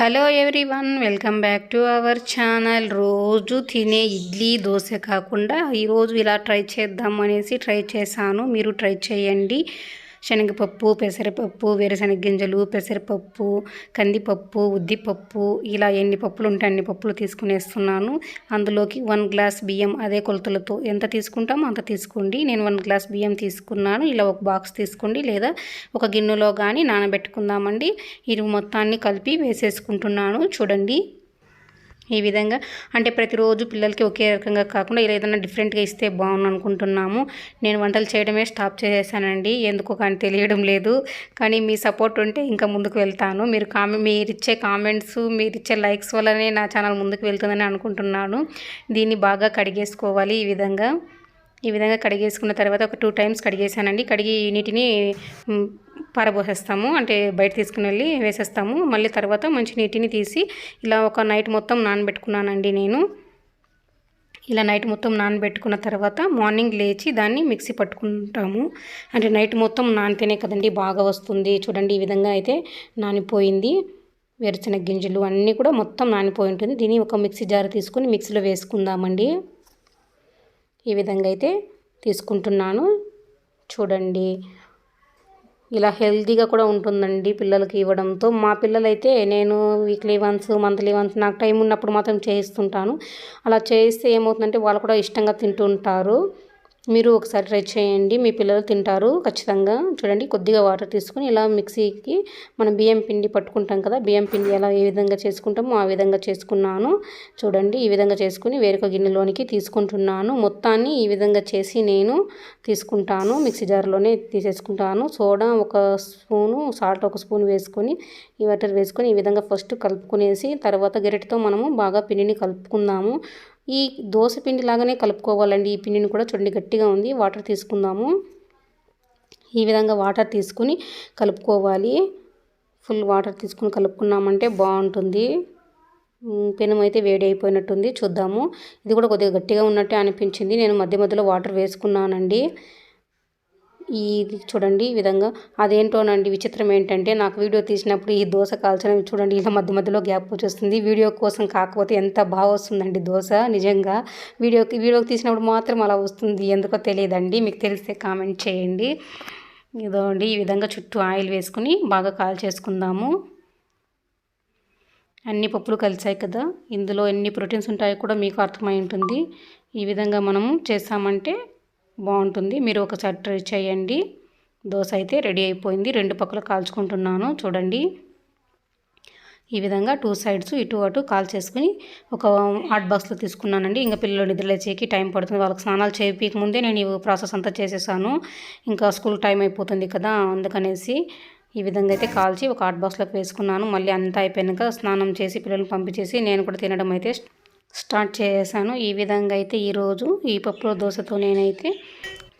Hello everyone welcome back to our channel. రోజు తినే ఇడ్లీ దోశ కాకుండా ఈరోజు ఇలా ట్రై చేద్దాం అనేసి ట్రై చేశాను. మీరు ట్రై చేయండి. శనగపప్పు పెసరపప్పు వేరుశనగ గింజలు పెసరపప్పు కందిపప్పు ఉద్దిపప్పు ఇలా ఎన్ని పప్పులు ఉంటే అన్ని పప్పులు తీసుకునేస్తున్నాను. అందులోకి వన్ గ్లాస్ బియ్యం అదే కొలతలతో ఎంత తీసుకుంటామో అంత తీసుకోండి. నేను వన్ గ్లాస్ బియ్యం తీసుకున్నాను. ఇలా ఒక బాక్స్ తీసుకోండి లేదా ఒక గిన్నెలో కానీ నానబెట్టుకుందామండి. ఇది మొత్తాన్ని కలిపి వేసేసుకుంటున్నాను. చూడండి. ఈ విధంగా. అంటే ప్రతిరోజు పిల్లలకి ఒకే రకంగా కాకుండా ఇలా ఏదైనా డిఫరెంట్గా ఇస్తే బాగుంది అనుకుంటున్నాము నేను వంటలు చేయడమే స్టాప్ చేసేసానండి. ఎందుకో కానీ తెలియడం లేదు. కానీ మీ సపోర్ట్ ఉంటే ఇంకా ముందుకు వెళ్తాను. మీరు కామె మీరిచ్చే కామెంట్స్ మీరిచ్చే లైక్స్ వల్లనే నా ఛానల్ ముందుకు వెళ్తుందని అనుకుంటున్నాను. దీన్ని బాగా కడిగేసుకోవాలి ఈ విధంగా. ఈ విధంగా కడిగేసుకున్న తర్వాత ఒక టూ టైమ్స్ కడిగేసానండి కడిగి నీటిని పారబోసేస్తాము అంటే బయట తీసుకుని వెళ్ళి వేసేస్తాము. మళ్ళీ తర్వాత మంచి నీటిని తీసి ఇలా ఒక నైట్ మొత్తం నానబెట్టుకున్నానండి నేను. ఇలా నైట్ మొత్తం నానబెట్టుకున్న తర్వాత మార్నింగ్ లేచి దాన్ని మిక్సీ పట్టుకుంటాము. అంటే నైట్ మొత్తం నానితేనే కదండి బాగా వస్తుంది. చూడండి ఈ విధంగా అయితే నానిపోయింది. వేరుశనగ గింజలు అన్నీ కూడా మొత్తం నానిపోయి ఉంటుంది. దీన్ని ఒక మిక్సీ జార్ తీసుకుని మిక్సీలో వేసుకుందామండి. ఈ విధంగా అయితే తీసుకుంటున్నాను. చూడండి. ఇలా హెల్తీగా కూడా ఉంటుందండి పిల్లలకి ఇవ్వడంతో. మా పిల్లలైతే నేను వీక్లీ వన్స్ మంత్లీ వన్స్ నాకు టైం ఉన్నప్పుడు మాత్రం చేయిస్తుంటాను. అలా చేయిస్తే ఏమవుతుందంటే వాళ్ళు కూడా ఇష్టంగా తింటుంటారు మీరు ఒకసారి ట్రై చేయండి. మీ పిల్లలు తింటారు ఖచ్చితంగా. చూడండి కొద్దిగా వాటర్ తీసుకుని ఇలా మిక్సీకి మనం బియ్యం పిండి పట్టుకుంటాం కదా బియ్యం పిండి ఎలా ఏ విధంగా చేసుకుంటామో ఆ విధంగా చేసుకున్నాను. చూడండి ఈ విధంగా చేసుకుని వేరొక గిన్నెలోనికి తీసుకుంటున్నాను. మొత్తాన్ని ఈ విధంగా చేసి నేను తీసుకుంటాను. మిక్సీ జార్లోనే తీసేసుకుంటాను. సోడా ఒక స్పూను సాల్ట్ ఒక స్పూన్ వేసుకొని ఈ వాటర్ వేసుకొని ఈ విధంగా ఫస్ట్ కలుపుకునేసి తర్వాత గరిటెతో మనము బాగా పిండిని కలుపుకుందాము. ఈ దోశ పిండి లాగానే కలుపుకోవాలండి. ఈ పిండిని కూడా చూడండి గట్టిగా ఉంది. వాటర్ తీసుకుందాము. ఈ విధంగా వాటర్ తీసుకుని కలుపుకోవాలి. ఫుల్ వాటర్ తీసుకుని కలుపుకున్నామంటే బాగుంటుంది. పెనం అయితే వేడి అయిపోయినట్టుంది. చూద్దాము. ఇది కూడా కొద్దిగా గట్టిగా ఉన్నట్టే అనిపించింది. నేను మధ్య మధ్యలో వాటర్ వేసుకున్నానండి. ఇది చూడండి ఈ విధంగా. అదేంటోనండి విచిత్రం ఏంటంటే నాకు వీడియో తీసినప్పుడు ఈ దోశ కాల్చడం చూడండి ఇలా మధ్య మధ్యలో గ్యాప్ వచ్చేస్తుంది. వీడియో కోసం కాకపోతే ఎంత బాగా వస్తుందండి దోశ నిజంగా. వీడియోకి వీడియోకి తీసినప్పుడు మాత్రం అలా వస్తుంది ఎందుకో తెలియదండి. మీకు తెలిస్తే కామెంట్ చేయండి. ఇదో అండి ఈ విధంగా చుట్టూ ఆయిల్ వేసుకుని బాగా కాల్ చేసుకుందాము అన్ని పప్పులు కలిసాయి కదా ఇందులో ఎన్ని ప్రోటీన్స్ ఉంటాయో కూడా మీకు అర్థమై ఉంటుంది. ఈ విధంగా మనము చేసామంటే బాగుంటుంది. మీరు ఒకసారి ట్రై చేయండి. దోశ అయితే రెడీ అయిపోయింది. రెండు పక్కల కాల్చుకుంటున్నాను. చూడండి. ఈ విధంగా టూ సైడ్స్ ఇటు అటు కాల్ చేసుకుని ఒక హాట్ బాక్స్లో తీసుకున్నానండి. ఇంకా పిల్లలు నిద్రలేచేకి టైం పడుతుంది. వాళ్ళకి స్నానాలు చేయించక ముందే నేను ఈ ప్రాసెస్ అంతా చేసేసాను. ఇంకా స్కూల్ టైం అయిపోతుంది కదా అందుకనేసి ఈ విధంగా అయితే కాల్చి ఒక హాట్ బాక్స్లోకి వేసుకున్నాను. మళ్ళీ అంతా అయిపోయాక స్నానం చేసి పిల్లల్ని పంపించేసి నేను కూడా తినడం అయితే స్టార్ట్ చేశాను ఈ విధంగా అయితే ఈరోజు ఈ పప్పులో దోశతో నేనైతే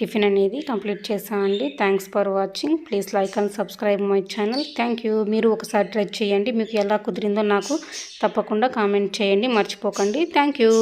టిఫిన్ అనేది కంప్లీట్ చేశాను అండి. Thanks for watching please like and subscribe my channel thank you మీరు ఒకసారి ట్రై చేయండి. మీకు ఎలా కుదిరిందో నాకు తప్పకుండా కామెంట్ చేయండి. మర్చిపోకండి. Thank you